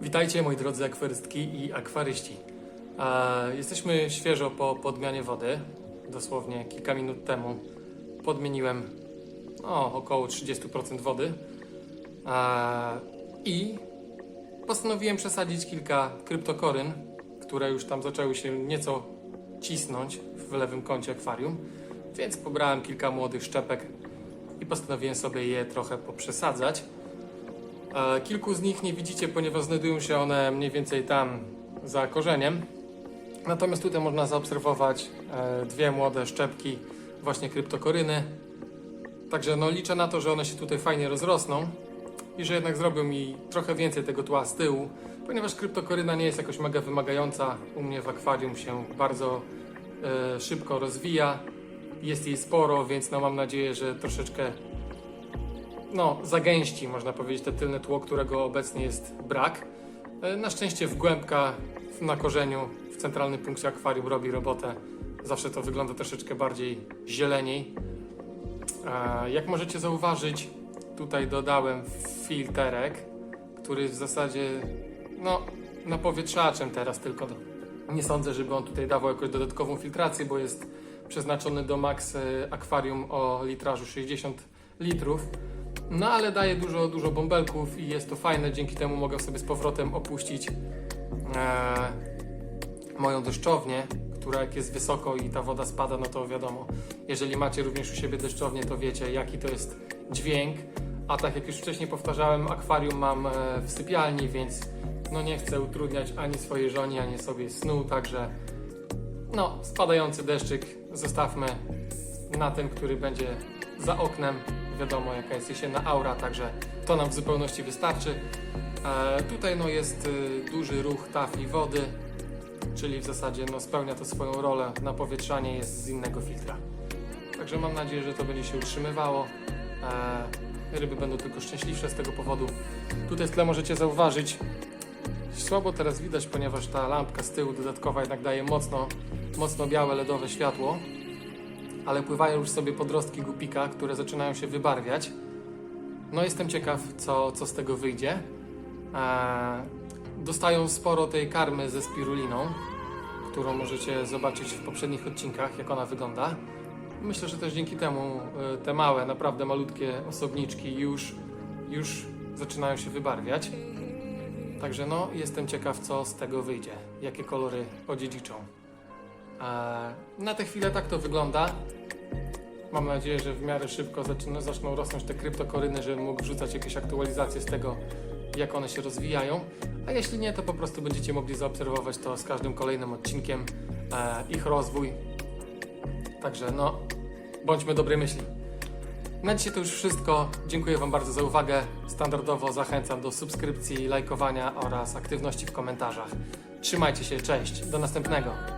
Witajcie moi drodzy akwarystki i akwaryści. Jesteśmy świeżo po podmianie wody. Dosłownie kilka minut temu podmieniłem no, około 30% wody. I postanowiłem przesadzić kilka kryptokoryn, które już tam zaczęły się nieco cisnąć w lewym kącie akwarium. Więc pobrałem kilka młodych szczepek i postanowiłem sobie je trochę poprzesadzać. Kilku z nich nie widzicie, ponieważ znajdują się one mniej więcej tam za korzeniem. Natomiast tutaj można zaobserwować e, dwie młode szczepki, właśnie kryptokoryny. Także no, liczę na to, że one się tutaj fajnie rozrosną i że jednak zrobią mi trochę więcej tego tła z tyłu, ponieważ kryptokoryna nie jest jakoś mega wymagająca. U mnie w akwarium się bardzo e, szybko rozwija. Jest jej sporo, więc no, mam nadzieję, że troszeczkę no, zagęści, można powiedzieć, te tylne tło, którego obecnie jest brak. E, Na szczęście wgłębka na korzeniu w centralnym punkcie akwarium robi robotę. Zawsze to wygląda troszeczkę bardziej zieleniej. E, Jak możecie zauważyć, tutaj dodałem filterek, który w zasadzie no, napowietrzaczem teraz tylko. Nie sądzę, żeby on tutaj dawał jakąś dodatkową filtrację, bo jest przeznaczony do max e, akwarium o litrażu 60 litrów. No ale daje dużo, dużo bąbelków i jest to fajne, dzięki temu mogę sobie z powrotem opuścić e, moją deszczownię, która jak jest wysoko i ta woda spada, no to wiadomo, jeżeli macie również u siebie deszczownię, to wiecie jaki to jest dźwięk. A tak jak już wcześniej powtarzałem, akwarium mam e, w sypialni, więc no nie chcę utrudniać ani swojej żonie, ani sobie snu, także no spadający deszczyk zostawmy na tym, który będzie za oknem. Wiadomo, jaka jest jesienna aura, także to nam w zupełności wystarczy. E, tutaj no, jest y, duży ruch tafli wody, czyli w zasadzie no, spełnia to swoją rolę. Napowietrzanie jest z innego filtra. Także mam nadzieję, że to będzie się utrzymywało. E, ryby będą tylko szczęśliwsze z tego powodu. Tutaj w tle możecie zauważyć, słabo teraz widać, ponieważ ta lampka z tyłu dodatkowa jednak daje mocno, mocno białe LEDowe światło ale pływają już sobie podrostki gupika, które zaczynają się wybarwiać. No jestem ciekaw, co, co z tego wyjdzie. Eee, dostają sporo tej karmy ze spiruliną, którą możecie zobaczyć w poprzednich odcinkach, jak ona wygląda. Myślę, że też dzięki temu e, te małe, naprawdę malutkie osobniczki już, już zaczynają się wybarwiać. Także no, jestem ciekaw, co z tego wyjdzie, jakie kolory odziedziczą. Na tę chwilę tak to wygląda. Mam nadzieję, że w miarę szybko zaczyna, zaczną rosnąć te kryptokoryny, żebym mógł wrzucać jakieś aktualizacje z tego, jak one się rozwijają. A jeśli nie, to po prostu będziecie mogli zaobserwować to z każdym kolejnym odcinkiem, e, ich rozwój. Także no, bądźmy dobrej myśli. Na dzisiaj to już wszystko. Dziękuję Wam bardzo za uwagę. Standardowo zachęcam do subskrypcji, lajkowania oraz aktywności w komentarzach. Trzymajcie się, cześć, do następnego.